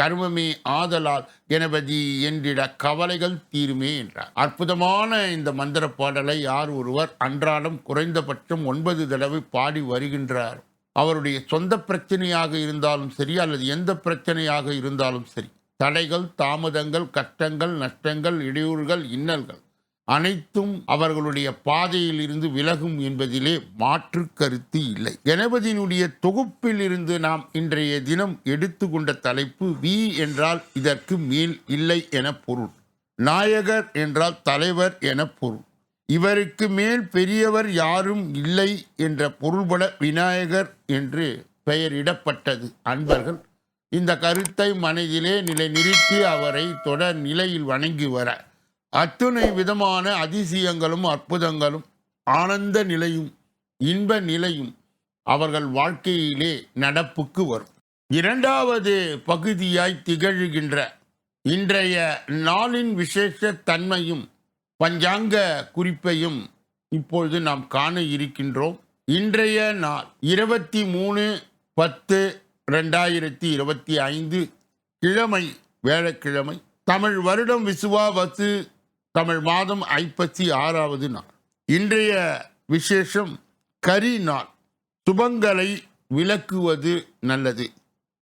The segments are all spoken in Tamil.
கர்மமே ஆதலால் கணபதி என்றிட கவலைகள் தீருமே என்றார். அற்புதமான இந்த மந்திர பாடலை யார் ஒருவர் அன்றாடம் குறைந்தபட்சம் ஒன்பது தடவை பாடி வருகின்றார். அவருடைய சொந்த பிரச்சனையாக இருந்தாலும் சரி அல்லது எந்த பிரச்சனையாக இருந்தாலும் சரி தடைகள் தாமதங்கள் கஷ்டங்கள் நஷ்டங்கள் இடையூறுகள் இன்னல்கள் அனைத்தும் அவர்களுடைய பாதையில் இருந்து விலகும் என்பதிலே மாற்று கருத்து இல்லை. கணபதியினுடைய தொகுப்பில் இருந்து நாம் இன்றைய தினம் எடுத்துக்கொண்ட தலைப்பு வி என்றால் இதற்கு மேல் இல்லை என பொருள். நாயகர் என்றால் தலைவர் என பொருள். இவருக்கு மேல் பெரியவர் யாரும் இல்லை என்ற பொருள்பட விநாயகர் என்று பெயரிடப்பட்டது. அன்பர்கள் இந்த கருத்தை மனதிலே நிலை நிறுத்தி அவரை தொடர் நிலையில் வணங்கி வர அத்துணை விதமான அதிசயங்களும் அற்புதங்களும் ஆனந்த நிலையும் இன்ப நிலையும் அவர்கள் வாழ்க்கையிலே நடப்புக்கு வரும். இரண்டாவது பகுதியாய் திகழ்கின்ற இன்றைய நாளின் விசேஷ தன்மையும் பஞ்சாங்க குறிப்பையும் இப்பொழுது நாம் காண இருக்கின்றோம். இன்றைய நாள் இருபத்தி மூணு பத்து ரெண்டாயிரத்தி இருபத்தி ஐந்து கிழமை வேளக்கிழமை தமிழ் வருடம் விசுவாவசு தமிழ் மாதம் ஐப்பத்தி ஆறாவது நாள். இன்றைய விசேஷம் கரி நாள். சுபங்களை விளக்குவது நல்லது.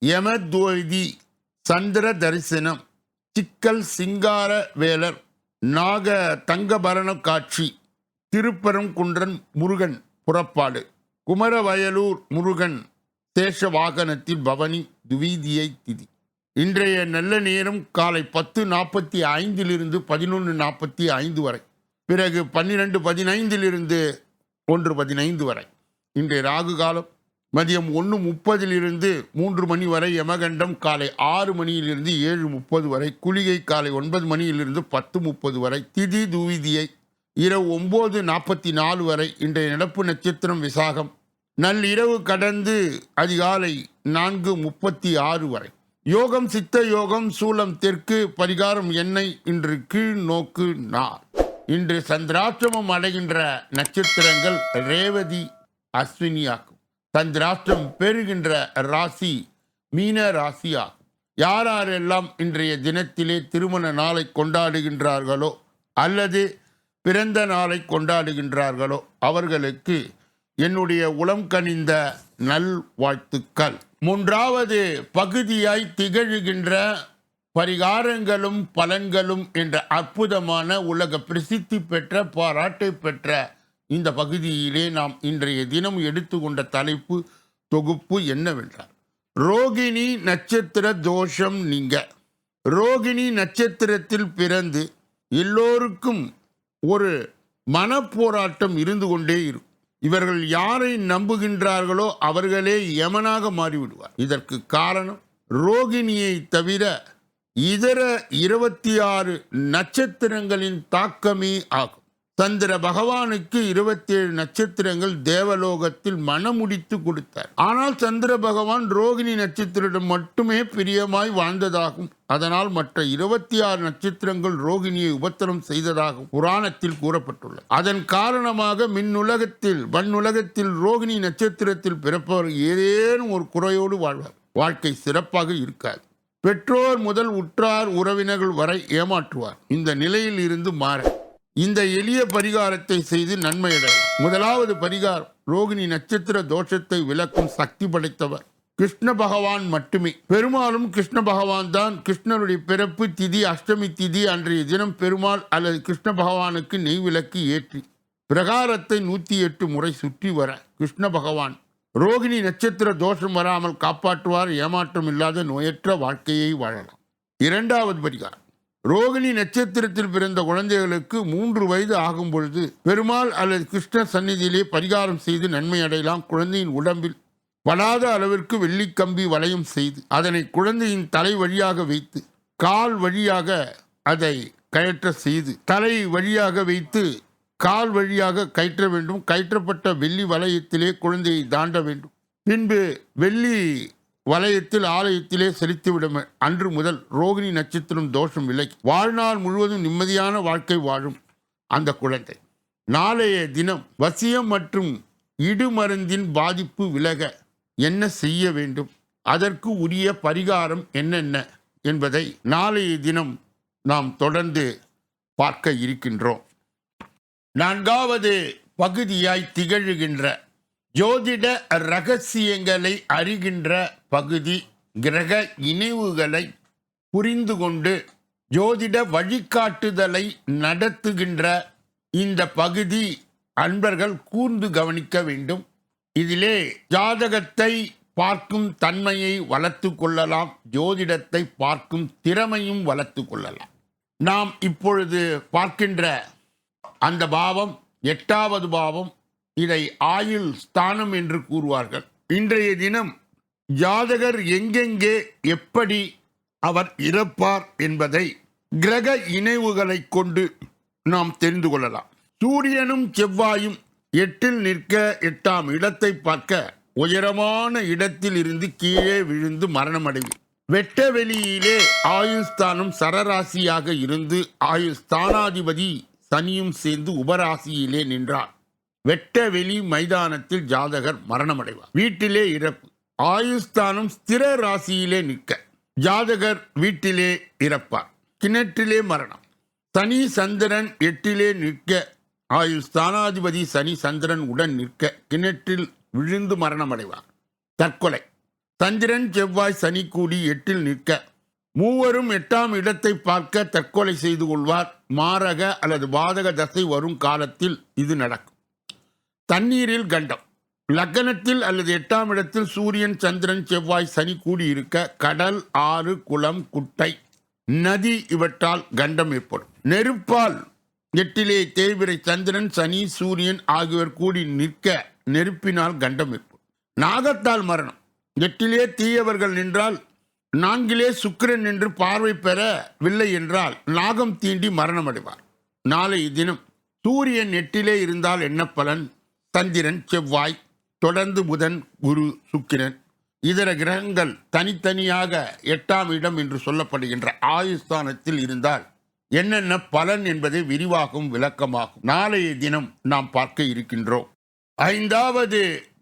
யமத்வதி சந்திர தரிசனம். சிக்கல் சிங்கார வேலர். நாக தங்கபரண காட்சி. திருப்பரங்குன்றன் முருகன் புறப்பாடு. குமரவயலூர் முருகன் சேஷ வாகனத்தில் பவனி துவீதியை திதி. இன்றைய நல்ல நேரம் காலை பத்து நாற்பத்தி ஐந்திலிருந்து பதினொன்று நாற்பத்தி ஐந்து வரை. பிறகு பன்னிரெண்டு பதினைந்திலிருந்து ஒன்று பதினைந்து வரை. இன்றைய ராகு காலம் மதியம் ஒன்று முப்பதிலிருந்து மூன்று மணி வரை யமகண்டம் காலை ஆறு மணியிலிருந்து ஏழு முப்பது வரை குளிகை காலை ஒன்பது மணியிலிருந்து பத்து முப்பது வரை திதி தூவிதியை இரவு ஒம்பது நாற்பத்தி நாலு வரை இன்றைய நடப்பு நட்சத்திரம் விசாகம். நள்ளிரவு கடந்து அதிகாலை நான்கு முப்பத்தி ஆறு வரை. யோகம் சித்த யோகம் சூலம் தெற்கு பரிகாரம் என்னை இன்று கீழ் நோக்கு நார் இன்று சந்திராஷ்டிரமம் அடைகின்ற நட்சத்திரங்கள் ரேவதி அஸ்வினியாகும் சந்திராஷ்டிரம் பெறுகின்ற ராசி மீன ராசியாகும் யார் யாரெல்லாம் இன்றைய தினத்திலே திருமண நாளை கொண்டாடுகின்றார்களோ அல்லது பிறந்த நாளை கொண்டாடுகின்றார்களோ அவர்களுக்கு என்னுடைய உளம் கனிந்த நல் வாழ்த்துக்கள் மூன்றாவது பகுதியாய் திகழ்கின்ற பரிகாரங்களும் பலன்களும் என்ற அற்புதமான உலக பிரசித்தி பெற்ற பாராட்டை பெற்ற இந்த பகுதியிலே நாம் இன்றைய தினம் எடுத்துக்கொண்ட தலைப்பு தொகுப்பு என்னவென்றால் ரோகிணி நட்சத்திர தோஷம் நீங்க. ரோகிணி நட்சத்திரத்தில் பிறந்து எல்லோருக்கும் ஒரு மனப்போராட்டம் இருந்து கொண்டே இருக்கும். இவர்கள் யாரை நம்புகின்றார்களோ அவர்களே யமனாக மாறிவிடுவார். இதற்கு காரணம் ரோகிணியை தவிர இதர இருபத்தி ஆறு நட்சத்திரங்களின் தாக்கமே ஆகும். சந்திர பகவானுக்கு இருபத்தேழு நட்சத்திரங்கள் தேவலோகத்தில் மனமுடித்து கொடுத்தார். ஆனால் சந்திர பகவான் ரோகிணி நட்சத்திரம் மட்டுமே பிரியமாய் வாழ்ந்ததாகும். அதனால் மற்ற இருபத்தி ஆறு நட்சத்திரங்கள் ரோகிணியை உபத்திரம் செய்ததாகவும் புராணத்தில் கூறப்பட்டுள்ளது. அதன் காரணமாக மின்னுலகத்தில் வன்னுலகத்தில் ரோகிணி நட்சத்திரத்தில் பிறப்பவர் ஏதேனும் ஒரு குறையோடு வாழ்வார். வாழ்க்கை சிறப்பாக இருக்காது. பெற்றோர் முதல் உற்றார் உறவினர்கள் வரை ஏமாற்றுவார். இந்த நிலையில் இருந்து மாற இந்த எளிய பரிகாரத்தை செய்து நன்மையடையலாம் முதலாவது பரிகாரம் ரோகிணி நட்சத்திர தோஷத்தை விளக்கும் சக்தி படைத்தவர். கிருஷ்ண பகவான் மட்டுமே. பெருமாளும் கிருஷ்ண பகவான் தான். கிருஷ்ணருடைய பிறப்பு திதி அஷ்டமி திதி அன்றைய தினம் பெருமாள் அல்லது கிருஷ்ண பகவானுக்கு நெய் விளக்கு ஏற்றி பிரகாரத்தை நூற்றி எட்டு முறை சுற்றி வர கிருஷ்ண பகவான். ரோகிணி நட்சத்திர தோஷம் வராமல் காப்பாற்றுவார் ஏமாற்றம் இல்லாத நோயற்ற வாழ்க்கையை வாழலாம். இரண்டாவது பரிகாரம் ரோகிணி நட்சத்திரத்தில் பிறந்த குழந்தைகளுக்கு மூன்று வயது ஆகும் பொழுது பெருமாள் அல்லது கிருஷ்ண சந்நிதியிலே பரிகாரம் செய்து நன்மை அடையலாம். குழந்தையின் உடம்பில் வளாத அளவிற்கு வெள்ளிக்கம்பி வளையம் செய்து அதனை குழந்தையின் தலை வழியாக வைத்து கால் வழியாக அதை கயற்ற செய்து தலை வழியாக வைத்து கால் வழியாக கயற்ற வேண்டும். கயற்றப்பட்ட வெள்ளி வளையத்திலே குழந்தையை தாண்ட வேண்டும். பின்பு வெள்ளி வலயத்தில் ஆலயத்திலே செலுத்திவிடும் அன்று முதல் ரோகிணி நட்சத்திரம் தோஷம் இல்லை. வாழ்நாள் முழுவதும் நிம்மதியான வாழ்க்கை வாழும் அந்த குழந்தை. நாளைய தினம் வசியம் மற்றும் இடுமருந்தின் பாதிப்பு விலக என்ன செய்ய வேண்டும்? அதற்கு உரிய பரிகாரம் என்னென்ன என்பதை நாளைய தினம் நாம் தொடர்ந்து பார்க்க இருக்கின்றோம். நான்காவது பகுதியாய் திகழ்கின்ற ஜோதிட ரகசியங்களை அறிகின்ற பகுதி கிரக இணைவுகளை புரிந்து கொண்டு ஜோதிட வழிகாட்டுதலை நடத்துகின்ற இந்த பகுதி அன்பர்கள் கூர்ந்து கவனிக்க வேண்டும். இதிலே ஜாதகத்தை பார்க்கும் தன்மையை வளர்த்து கொள்ளலாம். ஜோதிடத்தை பார்க்கும் திறமையும் வளர்த்து கொள்ளலாம். நாம் இப்பொழுது பார்க்கின்ற அந்த பாவம் எட்டாவது பாவம் இதை ஆயுள் ஸ்தானம் என்று கூறுவார்கள். இன்றைய தினம் ஜாதகர் எங்கெங்கே எப்படி அவர் இறப்பார் என்பதை கிரக இணைவுகளை கொண்டு நாம் தெரிந்து கொள்ளலாம். சூரியனும் செவ்வாயும் எட்டில் நிற்க எட்டாம் இடத்தை பார்க்க உயரமான இடத்தில் இருந்து கீழே விழுந்து மரணமடையும் வெட்ட வெளியிலே ஆயுஸ்தானம் சரராசியாக இருந்து ஆயுள் ஸ்தானாதிபதி சனியும் சேர்ந்து உபராசியிலே நின்றார். வெட்ட வெளி மைதானத்தில் ஜாதகர் மரணமடைவார். வீட்டிலே இறப்பு. ஆயுஸ்தானம் ஸ்திர ராசியிலே நிற்க. ஜாதகர் வீட்டிலே இறப்பார். கிணற்றிலே மரணம். சனி சந்திரன் எட்டிலே நிற்க. ஆயுள் ஸ்தானாதிபதி சனி சந்திரன் உடன் நிற்க. கிணற்றில் விழுந்து மரணமடைவார். தற்கொலை. சந்திரன் செவ்வாய் சனி கூடி எட்டில் நிற்க. மூவரும் எட்டாம் இடத்தை பார்க்க தற்கொலை செய்து கொள்வார். மாரக அல்லது பாதக தசை வரும் காலத்தில் இது நடக்கும். தண்ணீரில் கண்டம். லக்கணத்தில் அல்லது எட்டாம் இடத்தில் சூரியன் சந்திரன் செவ்வாய் சனி கூடியிருக்க கடல் ஆறு குளம் குட்டை நதி இவற்றால் கண்டம் ஏற்படும். நெருப்பால் எட்டிலே தேவிரை சந்திரன் சனி சூரியன் ஆகியோர் கூடி நிற்க நெருப்பினால் கண்டம் ஏற்படும். நாகத்தால் மரணம். எட்டிலே தீயவர்கள் நின்றால் நான்கிலே சுக்கிரன் நின்று பார்வை பெறவில்லை என்றால் நாகம் தீண்டி மரணமடைவார். நாளை தினம் சூரியன் எட்டிலே இருந்தால் என்ன பலன்? சந்திரன் செவ்வாய் தொடர்ந்து புதன் குரு சுக்கிரன். இதர கிரகங்கள் தனித்தனியாக எட்டாம் இடம் என்று சொல்லப்படுகின்ற ஆயுஸ்தானத்தில் இருந்தால் என்னென்ன பலன் என்பதை விரிவாகும் விளக்கமாகும். நாளைய தினம் நாம் பார்க்க இருக்கின்றோம். ஐந்தாவது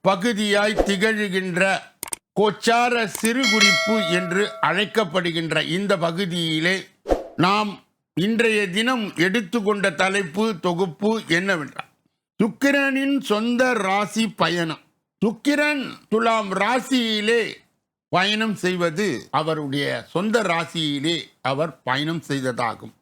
பகுதியாய் திகழ்கின்ற கோச்சார சிறுகுறிப்பு என்று அழைக்கப்படுகின்ற இந்த பகுதியிலே நாம் இன்றைய தினம் எடுத்துக்கொண்ட தலைப்பு தொகுப்பு என்னவென்றால் சுக்கிரனின் சொந்த ராசி பயணம். சுக்கிரன் துலாம் ராசியிலே பயணம் செய்வது அவருடைய சொந்த ராசியிலே அவர் பயணம் செய்ததாகும்.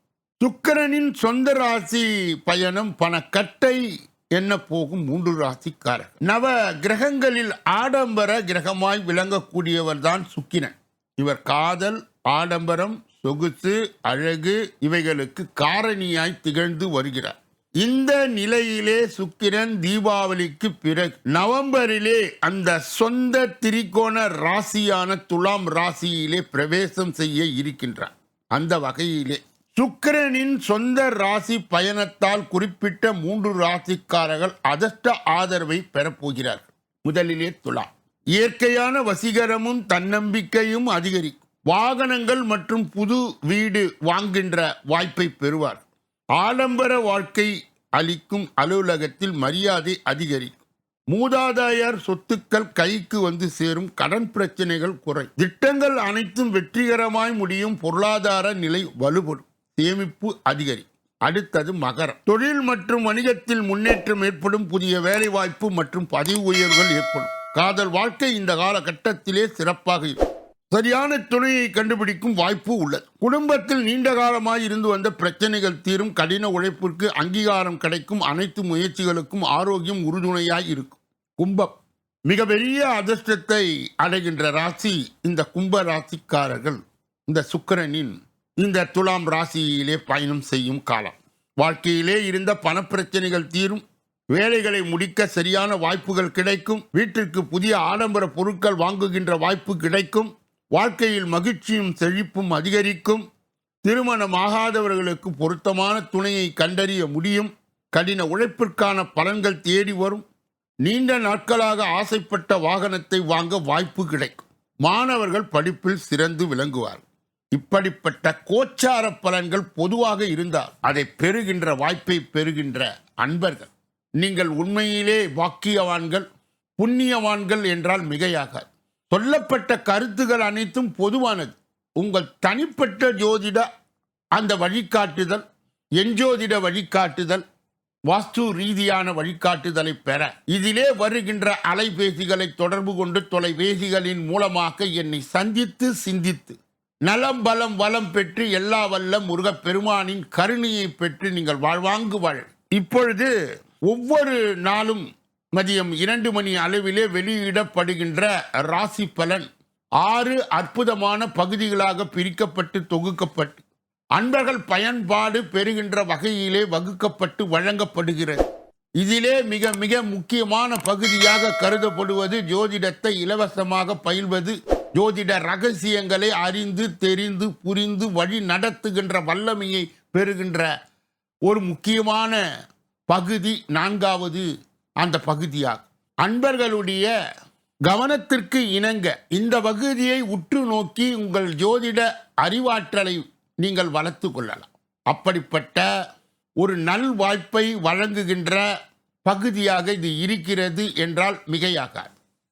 சுக்கிரனின் சொந்த ராசி பயணம் பணக்கட்டை என்ன போகும் மூன்று ராசிக்காரர். நவ கிரகங்களில் ஆடம்பர கிரகமாய் விளங்கக்கூடியவர் தான் சுக்கிரன். இவர் காதல் ஆடம்பரம் சொகுசு அழகு இவைகளுக்கு காரணியாய் திகழ்ந்து வருகிறார். இந்த நிலையிலே சுக்கிரன் தீபாவளிக்கு பிறகு நவம்பரிலே அந்த சொந்த திரிகோண ராசியான துலாம் ராசியிலே பிரவேசம் செய்ய இருக்கின்றார் அந்த வகையிலே சுக்கிரனின் சொந்த ராசி பயணத்தால் குறிப்பிட்ட மூன்று ராசிக்காரர்கள் அதிர்ஷ்ட ஆதரவை பெறப்போகிறார்கள் முதலிலே துலா இயற்கையான வசீகரமும் தன்னம்பிக்கையும் அதிகரிக்கும். வாகனங்கள் மற்றும் புது வீடு வாங்கின்ற வாய்ப்பை பெறுவார் ஆடம்பர வாழ்க்கை அளிக்கும் அலுவலகத்தில் மரியாதை அதிகரிக்கும். மூதாதையார் சொத்துக்கள் கைக்கு வந்து சேரும் கடன் பிரச்சனைகள் குறை திட்டங்கள் அனைத்தும் வெற்றிகரமாய் முடியும் பொருளாதார நிலை வலுப்படும் சேமிப்பு அதிகரி அடுத்தது மகரம். தொழில் மற்றும் வணிகத்தில் முன்னேற்றம் ஏற்படும் புதிய வேலைவாய்ப்பு மற்றும் பதவி உயர்வுகள் ஏற்படும். காதல் வாழ்க்கை இந்த காலகட்டத்திலே சிறப்பாக இருக்கும். சரியான துணையை கண்டுபிடிக்கும் வாய்ப்பு உள்ளது. குடும்பத்தில் நீண்ட காலமாய் இருந்து வந்த பிரச்சனைகள் தீரும் கடின உழைப்பிற்கு அங்கீகாரம் கிடைக்கும் அனைத்து முயற்சிகளுக்கும் ஆரோக்கியம் உறுதுணையாய் இருக்கும். கும்பம் மிகப்பெரிய அதிர்ஷ்டத்தை அடைகின்ற ராசி இந்த கும்ப ராசிக்காரர்கள். இந்த சுக்கிரனின் இந்த துலாம் ராசியிலே பயணம் செய்யும் காலம். வாழ்க்கையிலே இருந்த பணப்பிரச்சனைகள் தீரும். வேலைகளை முடிக்க சரியான வாய்ப்புகள் கிடைக்கும். வீட்டிற்கு புதிய ஆடம்பர பொருட்கள் வாங்குகின்ற வாய்ப்பு கிடைக்கும். வாழ்க்கையில் மகிழ்ச்சியும் செழிப்பும் அதிகரிக்கும். திருமணமாகாதவர்களுக்கு பொருத்தமான துணையை கண்டறிய முடியும். கடின உழைப்பிற்கான பலன்கள் தேடி வரும். நீண்ட நாட்களாக ஆசைப்பட்ட வாகனத்தை வாங்க வாய்ப்பு கிடைக்கும். மாணவர்கள் படிப்பில் சிறந்து விளங்குவார். இப்படிப்பட்ட கோச்சார பலன்கள் பொதுவாக இருந்தால் அதை பெறுகின்ற வாய்ப்பை பெறுகின்ற அன்பர்கள். நீங்கள் உண்மையிலே வாக்கியவான்கள் புண்ணியவான்கள் என்றால் மிகையாகாது. சொல்லப்பட்ட கருத்துகள் அனைத்தும் பொதுவானது. உங்கள் தனிப்பட்ட ஜோதிட அந்த வழிகாட்டுதல் எஞ்சோதிட வழிகாட்டுதல் வாஸ்து ரீதியான வழிகாட்டுதலை பெற. இதிலே வருகின்ற அலைபேசிகளை தொடர்பு கொண்டு தொலைபேசிகளின் மூலமாக என்னை சந்தித்து சிந்தித்து நலம் பலம் வளம் பெற்று எல்லா வல்ல முருகப்பெருமானின் கருணையை பெற்று நீங்கள் வாழ்வாங்கு வாழ் இப்பொழுது ஒவ்வொரு நாளும் மதியம் இரண்டு மணி அளவிலே வெளியிடப்படுகின்ற ராசி பலன் ஆறு அற்புதமான பகுதிகளாக பிரிக்கப்பட்டு தொகுக்கப்பட்டு அன்பர்கள் பயன்பாடு பெறுகின்ற வகையிலே வகுக்கப்பட்டு வழங்கப்படுகிறது. இதிலே மிக மிக முக்கியமான பகுதியாக கருதப்படுவது ஜோதிடத்தை இலவசமாக பயில்வது ஜோதிட ரகசியங்களை அறிந்து தெரிந்து புரிந்து வழி நடத்துகின்ற வல்லமையை பெறுகின்ற ஒரு முக்கியமான பகுதி. நான்காவது அந்த பகுதியாகும். அன்பர்களுடைய கவனத்திற்கு இணங்க இந்த பகுதியை உற்று நோக்கி உங்கள் ஜோதிட அறிவாற்றலை நீங்கள் வளர்த்து கொள்ளலாம். அப்படிப்பட்ட ஒரு நல் வாய்ப்பை வழங்குகின்ற பகுதியாக இது இருக்கிறது என்றால் மிகையாகாது.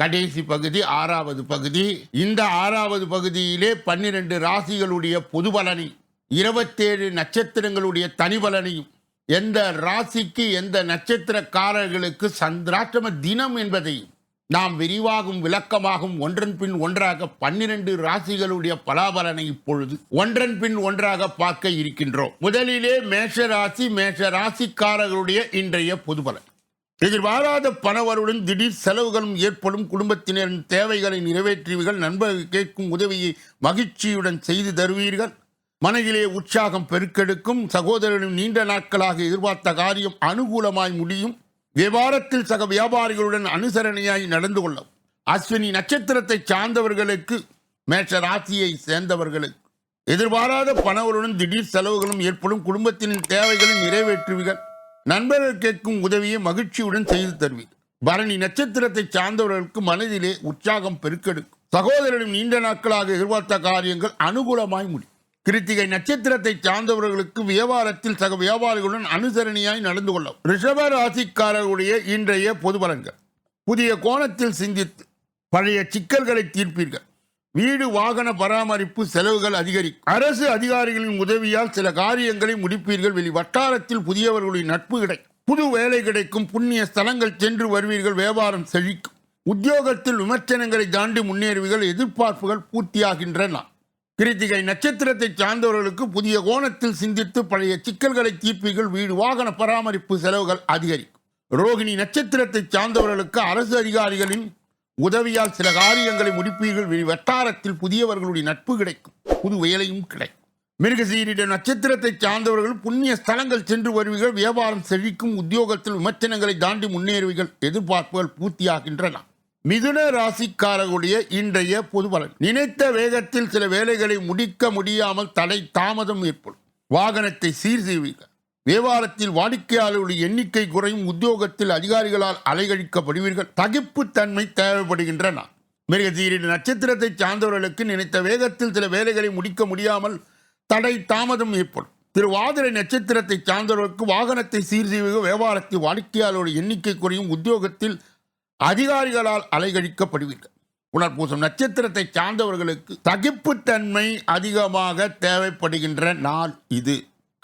கடைசி பகுதி ஆறாவது பகுதி. இந்த ஆறாவது பகுதியிலே பன்னிரண்டு ராசிகளுடைய பொது பலனை இருபத்தேழு நட்சத்திரங்களுடைய தனி பலனையும் எந்த ராசிக்கு எந்த நட்சத்திரக்காரர்களுக்கு சந்திராஷ்டம தினம் என்பதையும் நாம் விரிவாகும் விளக்கமாகும் ஒன்றன் பின் ஒன்றாக பன்னிரண்டு ராசிகளுடைய பலாபலனை இப்பொழுது ஒன்றன் பின் ஒன்றாக பார்க்க இருக்கின்றோம். முதலிலே மேஷ ராசி மேஷ ராசிக்காரர்களுடைய இன்றைய பொதுபலன் எதிர்பாராத பணவருடன் திடீர் செலவுகளும் ஏற்படும். குடும்பத்தினரின் தேவைகளை நிறைவேற்றுவீர்கள். நண்பர்கள் கேட்கும் உதவியை மகிழ்ச்சியுடன் செய்து தருவீர்கள். மனதிலே உற்சாகம் பெருக்கெடுக்கும். சகோதரனும் நீண்ட நாட்களாக எதிர்பார்த்த காரியம் அனுகூலமாய் முடியும். வியாபாரத்தில் சக வியாபாரிகளுடன் அனுசரணையாய் நடந்து கொள்ளும் அஸ்வினி நட்சத்திரத்தை சார்ந்தவர்களுக்கு மேஷ ராசியை சேர்ந்தவர்களுக்கு. எதிர்பாராத பணவருடன் திடீர் செலவுகளும் ஏற்படும். குடும்பத்தினின் தேவைகளை நிறைவேற்றுவீர்கள். நண்பர்கள் கேட்கும் உதவியை மகிழ்ச்சியுடன் செய்து தருவீர். பரணி நட்சத்திரத்தை சார்ந்தவர்களுக்கு மனதிலே உற்சாகம் பெருக்கெடுக்கும். சகோதரனும் நீண்ட நாட்களாக எதிர்பார்த்த காரியங்கள் அனுகூலமாய் முடியும். கிருத்திகை நட்சத்திரத்தை சார்ந்தவர்களுக்கு வியாபாரத்தில் சக வியாபாரிகளுடன் அனுசரணியாய் நடந்து கொள்ளும் ரிஷப ராசிக்காரர்களுடைய இன்றைய பொது பலன்கள். புதிய கோணத்தில் சிந்தித்து பழைய சிக்கல்களை தீர்ப்பீர்கள். வீடு வாகன பராமரிப்பு செலவுகள் அதிகரிக்கும். அரசு அதிகாரிகளின் உதவியால் சில காரியங்களை முடிப்பீர்கள். வெளி வட்டாரத்தில் புதியவர்களுடைய நட்பு கிடைக்கும். புது வேலை கிடைக்கும். புண்ணிய ஸ்தலங்கள் சென்று வருவீர்கள். வியாபாரம் செழிக்கும். உத்தியோகத்தில் விமர்சனங்களை தாண்டி முன்னேறுவீர்கள். எதிர்பார்ப்புகள் பூர்த்தியாகின்றன. கிருத்திகை நட்சத்திரத்தை சார்ந்தவர்களுக்கு புதிய கோணத்தில் சிந்தித்து பழைய சிக்கல்களை தீர்ப்பீர்கள். வீடு வாகன பராமரிப்பு செலவுகள் அதிகரிக்கும். ரோகிணி நட்சத்திரத்தை சார்ந்தவர்களுக்கு அரசு அதிகாரிகளின் உதவியால் சில காரியங்களை முடிப்பீர்கள். வட்டாரத்தில் புதியவர்களுடைய நட்பு கிடைக்கும். புது வேலையும் கிடைக்கும். மிருகசீரிட நட்சத்திரத்தை சார்ந்தவர்கள் புண்ணிய ஸ்தலங்கள் சென்று வருவீர்கள். வியாபாரம் செழிக்கும் உத்தியோகத்தில் விமர்சனங்களை தாண்டி முன்னேறுவீர்கள். எதிர்பார்ப்புகள் பூர்த்தியாகின்றன. மிதுன ராசிக்காரர்களுடைய இன்றைய பொது பலன். நினைத்த வேகத்தில் சில வேலைகளை முடிக்க முடியாமல் தடை தாமதம் ஏற்படும். வாகனத்தை சீர் செய்வீர்கள். வியாபாரத்தில் வாடிக்கையாளர்களுடைய எண்ணிக்கை குறையும் உத்தியோகத்தில் அதிகாரிகளால் அலைகழிக்கப்படுவீர்கள். தகிப்புத்தன்மை தேவைப்படுகின்றன. மிருகசீரின் நட்சத்திரத்தை சார்ந்தவர்களுக்கு நினைத்த வேகத்தில் சில வேலைகளை முடிக்க முடியாமல் தடை தாமதம் ஏற்படும். திருவாதிரை நட்சத்திரத்தை சார்ந்தவர்களுக்கு வாகனத்தை சீர் செய்வது வியாபாரத்தில் வாடிக்கையாளர்களுடைய எண்ணிக்கை குறையும் உத்தியோகத்தில் அதிகாரிகளால் அலைகழிக்கப்படுவீர்கள். உணர்பூசம் நட்சத்திரத்தை சார்ந்தவர்களுக்கு தகிப்புத்தன்மை அதிகமாக தேவைப்படுகின்ற நாள் இது.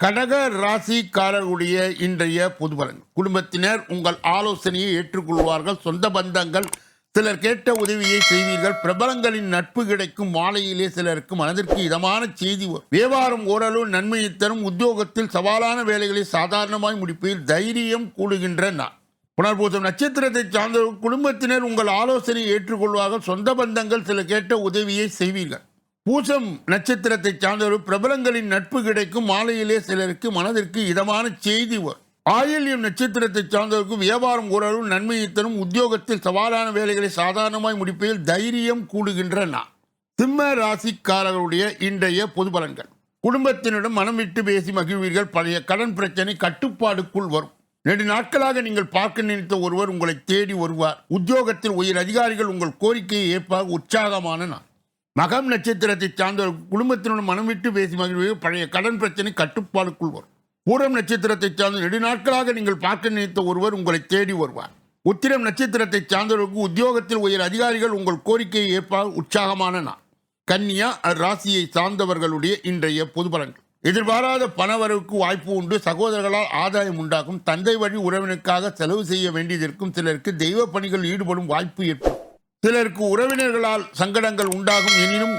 கடக ராசிக்காரர்களுடைய இன்றைய பொது பலன். குடும்பத்தினர் உங்கள் ஆலோசனையை ஏற்றுக்கொள்வார்கள். சொந்த பந்தங்கள் சிலர் கேட்ட உதவியை செய்வீர்கள். பிரபலங்களின் நட்பு கிடைக்கும். மாலையிலே சிலருக்கு மனதிற்கு இதமான செய்தி வியாபாரம் ஓரளவு நன்மையை தரும். உத்தியோகத்தில் சவாலான வேலைகளை சாதாரணமாய் முடிப்பதில் தைரியம் கூடுகின்ற நான் புனர்பூசம் நட்சத்திரத்தை சார்ந்த குடும்பத்தினர் உங்கள் ஆலோசனையை ஏற்றுக்கொள்வார்கள். சொந்த பந்தங்கள் சில கேட்ட உதவியை செய்வீர்கள். பூசம் நட்சத்திரத்தை சார்ந்தவர் பிரபலங்களின் நட்பு கிடைக்கும் மாலையிலே சிலருக்கு மனதிற்கு இதமான செய்தி வரும் ஆயில்யம் நட்சத்திரத்தை சார்ந்தவருக்கும் வியாபாரம் ஓரளவு நன்மையை தரும் உத்தியோகத்தில் சவாலான வேலைகளை சாதாரணமாய் முடிப்பதில் தைரியம் கூடுகின்ற நான் சிம்ம ராசிக்காரர்களுடைய இன்றைய பொது பலன்கள். குடும்பத்தினரிடம் மனம் விட்டு பேசி மகிழ்வீர்கள் பழைய கடன் பிரச்சனை கட்டுப்பாடுக்குள் வரும். நெடு நாட்களாக நீங்கள் பார்க்க நினைத்த ஒருவர் உங்களை தேடி வருவார். உத்தியோகத்தில் உயர் அதிகாரிகள் உங்கள் கோரிக்கையை ஏற்பாக உற்சாகமான நான் மகம் நட்சத்திரத்தை சார்ந்தவர் குடும்பத்தினுடன் மனம் விட்டு பேசி மகிழ்வது பழைய கடன் பிரச்சனை கட்டுப்பாடுக்குள் வரும். பூரம் நட்சத்திரத்தை சார்ந்த நெடுநாட்களாக நீங்கள் பார்க்க நினைத்த ஒருவர் உங்களை தேடி வருவார். உத்திரம் நட்சத்திரத்தை சார்ந்தவருக்கு உத்தியோகத்தில் உயர் அதிகாரிகள் உங்கள் கோரிக்கையை ஏற்பால் உற்சாகமான நான் கன்னியா ராசியை சார்ந்தவர்களுடைய இன்றைய பொது பலன்கள். எதிர்பாராத பணவரவுக்கு வாய்ப்பு உண்டு. சகோதரர்களால் ஆதாயம் உண்டாகும். தந்தை வழி உறவினருக்காக செலவு செய்ய வேண்டியதற்கும் சிலருக்கு தெய்வ பணிகள் ஈடுபடும் வாய்ப்பு ஏற்படும். சிலருக்கு உறவினர்களால் சங்கடங்கள் உண்டாகும் எனினும்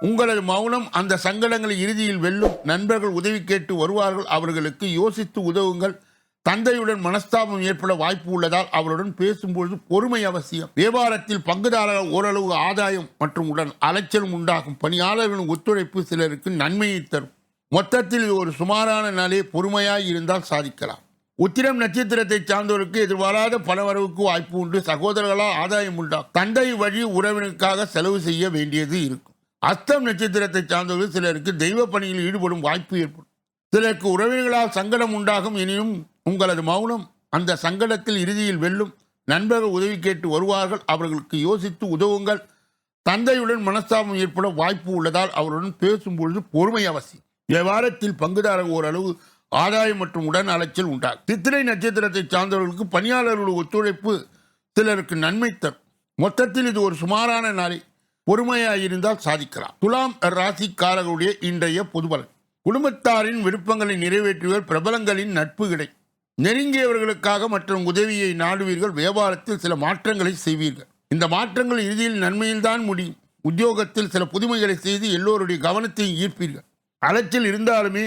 உங்களது மௌனம் அந்த சங்கடங்களை இறுதியில் வெல்லும் நண்பர்கள் உதவி கேட்டு வருவார்கள். அவர்களுக்கு யோசித்து உதவுங்கள். தந்தையுடன் மனஸ்தாபம் ஏற்பட வாய்ப்பு உள்ளதால் அவருடன் பேசும்பொழுது பொறுமை அவசியம். வியாபாரத்தில் பங்குதாரர்கள் ஓரளவு ஆதாயம் மற்றும் உடன் அலைச்சலும் உண்டாகும். பணியாளர்களின் ஒத்துழைப்பு சிலருக்கு நன்மையை தரும். மொத்தத்தில் ஒரு சுமாரான நாளே பொறுமையாய் இருந்தால் சாதிக்கலாம். உத்திரம் நட்சத்திரத்தை சார்ந்தவருக்கு எதிர்பாராத பணவரவுக்கு வாய்ப்பு உண்டு. சகோதரர்களால் ஆதாயம் உண்டா? தந்தை வழி உறவினருக்காக செலவு செய்ய வேண்டியது இருக்கும். அஸ்தம் நட்சத்திரத்தை சார்ந்தவர்கள் சிலருக்கு தெய்வ பணியில் ஈடுபடும் வாய்ப்பு ஏற்படும். சிலருக்கு உறவினர்களால் சங்கடம் உண்டாகும் எனினும் உங்களது மௌனம் அந்த சங்கடத்தில் இறுதியில் வெல்லும். நண்பர்கள் உதவி கேட்டு வருவார்கள். அவர்களுக்கு யோசித்து உதவுங்கள். தந்தையுடன் மனஸ்தாபம் ஏற்பட வாய்ப்பு உள்ளதால் அவருடன் பேசும்பொழுது பொறுமை அவசியம். வியாபாரத்தில் பங்குதாரர் ஓரளவு ஆதாயம் மற்றும் உடன் அலைச்சல் உண்டாகும் சித்திரை நட்சத்திரத்தை சார்ந்தவர்களுக்கு பணியாளர்களுடைய ஒத்துழைப்பு சிலருக்கு நன்மை தரும். மொத்தத்தில் இது ஒரு சுமாரான நாளை பொறுமையாக இருந்தால் சாதிக்கலாம். துலாம் ராசிக்காரர்களுடைய இன்றைய பொதுபலன் குடும்பத்தாரின் விருப்பங்களை நிறைவேற்றுவர் பிரபலங்களின் நட்பு கிடை நெருங்கியவர்களுக்காக மற்றும் உதவியை நாடுவீர்கள். வியாபாரத்தில் சில மாற்றங்களை செய்வீர்கள். இந்த மாற்றங்கள் இறுதியில் நன்மையில்தான் முடியும். உத்தியோகத்தில் சில புதுமைகளை செய்து எல்லோருடைய கவனத்தையும் ஈர்ப்பீர்கள். அலைச்சல் இருந்தாலுமே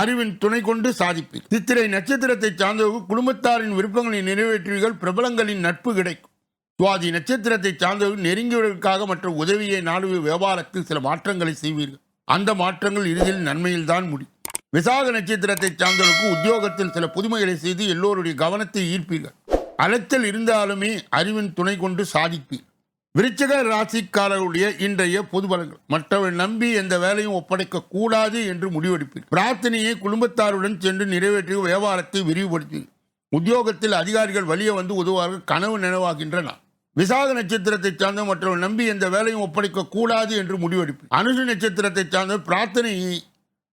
அறிவின் துணை கொண்டு சாதிப்பீர். சித்திரை நட்சத்திரத்தை சார்ந்தவர்கள் குடும்பத்தாரின் விருப்பங்களை நிறைவேற்றுவீர்கள் பிரபலங்களின் நட்பு கிடைக்கும். சுவாதி நட்சத்திரத்தை சார்ந்தவர்கள் நெருங்கியவர்களுக்காக மற்றும் உதவியை நாடுவ வியாபாரத்தில் சில மாற்றங்களை செய்வீர்கள். அந்த மாற்றங்கள் இறுதியில் நன்மையில்தான் முடியும். விசாக நட்சத்திரத்தை சார்ந்தவர்களுக்கு உத்தியோகத்தில் சில புதுமைகளை செய்து எல்லோருடைய கவனத்தை ஈர்ப்பீர்கள். அலைச்சல் இருந்தாலுமே அறிவின் துணை கொண்டு சாதிப்பீர். விருச்சிக ராசிக்காரர்களுடைய இன்றைய பொது பலன்கள். மற்றவர் நம்பி எந்த வேலையும் ஒப்படைக்க கூடாது என்று முடிவெடுப்பீர் பிரார்த்தனையை குடும்பத்தாருடன் சென்று நிறைவேற்றி வியாபாரத்தை விரிவுபடுத்தி உத்தியோகத்தில் அதிகாரிகள் வழியே வந்து உதவுவார்கள். கனவு நினைவாகின்றன விசாக நட்சத்திரத்தை சார்ந்த மற்றவர் நம்பி எந்த வேலையும் ஒப்படைக்க கூடாது என்று முடிவெடுப்பு அனுசு நட்சத்திரத்தை சார்ந்த பிரார்த்தனையை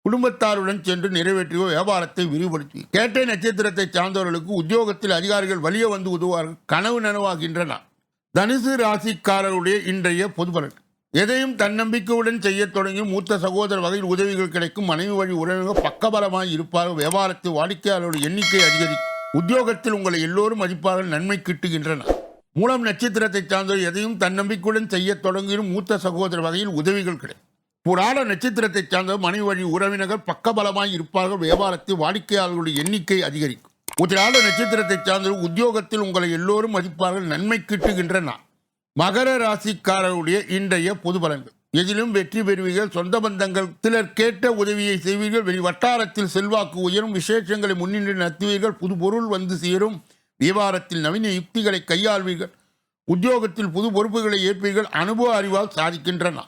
குடும்பத்தாருடன் சென்று நிறைவேற்றிய வியாபாரத்தை விரிவுபடுத்தி கேட்டை நட்சத்திரத்தை சார்ந்தவர்களுக்கு உத்தியோகத்தில் அதிகாரிகள் வழியே வந்து உதவுவார்கள். கனவு நனவாகின்றன தனுசு ராசிக்காரருடைய இன்றைய பொதுபலன். எதையும் தன்னம்பிக்கையுடன் செய்யத் தொடங்கி மூத்த சகோதர வகையில் உதவிகள் கிடைக்கும் மனைவி வழி உறவினர்கள் பக்கபலமாய் இருப்பார்கள். வியாபாரத்தில் வாடிக்கையாளருடைய எண்ணிக்கை அதிகரிக்கும். உத்தியோகத்தில் உங்களை எல்லோரும் மதிப்பார்கள் நன்மை கிட்டுகின்றன மூலம் நட்சத்திரத்தை சார்ந்தவர் எதையும் தன்னம்பிக்கையுடன் செய்யத் தொடங்கியும் மூத்த சகோதர வகையில் உதவிகள் கிடைக்கும். புராண நட்சத்திரத்தை சார்ந்த மனைவி வழி உறவினர்கள் பக்கபலமாய் இருப்பார்கள். வியாபாரத்தில் வாடிக்கையாளர்களுடைய எண்ணிக்கை அதிகரிக்கும். உத்திராட நட்சத்திரத்தை சார்ந்த உத்தியோகத்தில் உங்களை எல்லோரும் மதிப்பார்கள் நன்மை கிட்டுகின்றன. மகர ராசிக்காரருடைய இன்றைய பொது பலன்கள். எதிலும் வெற்றி பெறுவீர்கள் சொந்த பந்தங்கள் சிலர் கேட்ட உதவியை செய்வீர்கள் வெளி வட்டாரத்தில் செல்வாக்கு உயரும் விசேஷங்களை முன்னின்று நடத்துவீர்கள் புது பொருள் வந்து சேரும் வியாபாரத்தில் நவீன யுக்திகளை கையாள்வீர்கள் உத்தியோகத்தில் புது பொறுப்புகளை ஏற்பீர்கள் அனுபவ அறிவால் சாதிக்கின்றன.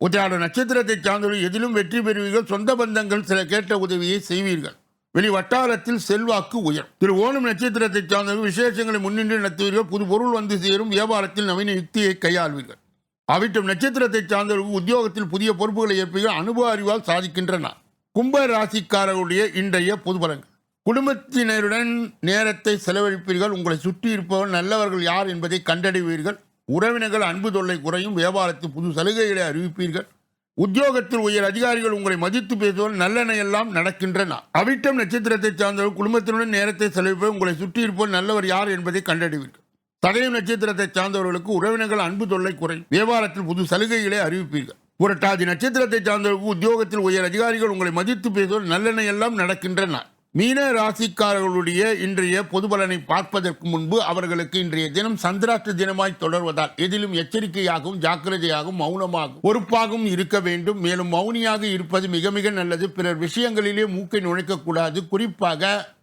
உத்திராட நட்சத்திரத்தை சார்ந்தவர்கள் எதிலும் வெற்றி பெறுவீர்கள் சொந்த பந்தங்கள் சில கேட்ட உதவியை செய்வீர்கள். வெளி வட்டாரத்தில் செல்வாக்கு உயர். திரு ஓணம் நட்சத்திரத்தை சார்ந்தவர்கள் விசேஷங்களை முன்னின்று நடத்துவீர்கள். புது பொருள் வந்து சேரும். வியாபாரத்தில் நவீன யுக்தியை கையாள்வீர்கள். அவிட்டம் நட்சத்திரத்தை சார்ந்தவர்கள் உத்தியோகத்தில் புதிய பொறுப்புகளை ஏற்பீர்கள். அனுபவ அறிவால் சாதிக்கின்றன. கும்ப ராசிக்காரர்களுடைய இன்றைய பொதுபலங்கள் குடும்பத்தினருடன் நேரத்தை செலவழிப்பீர்கள். உங்களை சுற்றி இருப்பவர் நல்லவர்கள் யார் என்பதை கண்டறிவீர்கள் உறவினர்கள் அன்பு தொல்லை குறையும். வியாபாரத்தில் புது சலுகைகளை அறிவிப்பீர்கள். உத்தியோகத்தில் உயர் அதிகாரிகள் உங்களை மதித்து பேசுவோர் நல்லெண்ண எல்லாம் நடக்கின்றன. அவிட்டம் நட்சத்திரத்தை சார்ந்தவர் குடும்பத்தினுடன் நேரத்தை செலவிப்பது உங்களை சுற்றி இருப்பவர் நல்லவர் யார் என்பதை கண்டறிவீர்கள். சதயம் நட்சத்திரத்தை சார்ந்தவர்களுக்கு உறவினர்கள் அன்பு தொல்லை குறை வியாபாரத்தில் புது சலுகைகளை அறிவிப்பீர்கள். புரட்டாதி நட்சத்திரத்தை சார்ந்தவர்களுக்கு உத்தியோகத்தில் உயர் அதிகாரிகள் உங்களை மதித்து பேசுவதால் நல்லெண்ணெய் எல்லாம் நடக்கின்றன. மீன ராசிக்காரர்களுடைய இன்றைய பொது பலனை பார்ப்பதற்கு முன்பு அவர்களுக்கு இன்றைய தினம் சந்திராஷ்ட தினமாய் தொடர்வதால் எதிலும் எச்சரிக்கையாகவும் ஜாக்கிரதையாகவும் மௌனமாகவும் பொறுப்பாகவும் இருக்க வேண்டும். மேலும் மௌனியாக இருப்பது மிக மிக நல்லது. பிறர் விஷயங்களிலே மூக்கை நுழைக்கக்கூடாது. குறிப்பாக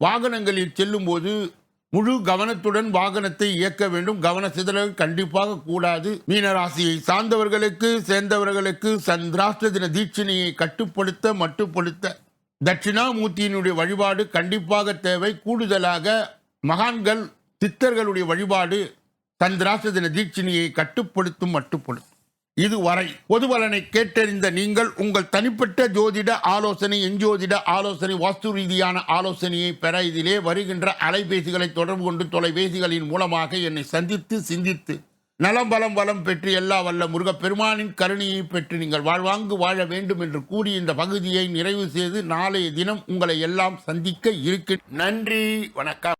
வாகனங்களில் செல்லும்போது முழு கவனத்துடன் வாகனத்தை இயக்க வேண்டும். கவன சிதறல் கண்டிப்பாக கூடாது. மீனராசியை சார்ந்தவர்களுக்கு சேர்ந்தவர்களுக்கு சந்திராஷ்ட தின தீட்சணையை கட்டுப்படுத்த மட்டுப்படுத்த தட்சிணாமூர்த்தியினுடைய வழிபாடு கண்டிப்பாக தேவை. கூடுதலாக மகான்கள் சித்தர்களுடைய வழிபாடு சந்திராஷ்ட தின தீட்சணையை கட்டுப்படுத்தும் மட்டுப்படுத்தும் இதுவரை பொதுவலனை கேட்டறிந்த நீங்கள் உங்கள் தனிப்பட்ட ஜோதிட ஆலோசனை எஞ்சோதிட ஆலோசனை வாஸ்து ரீதியான ஆலோசனையை பெற இதிலே வருகின்ற அலைபேசிகளை தொடர்பு கொண்டு தொலைபேசிகளின் மூலமாக என்னை சந்தித்து சிந்தித்து நலம் பலம் வளம் பெற்று எல்லா வல்ல முருகப்பெருமானின் கருணையை பெற்று நீங்கள் வாழ்வாங்கு வாழ வேண்டும் என்று கூறி இந்த பகுதியை நிறைவு செய்து நாளைய தினம் உங்களை எல்லாம் சந்திக்க இருக்கு நன்றி வணக்கம்.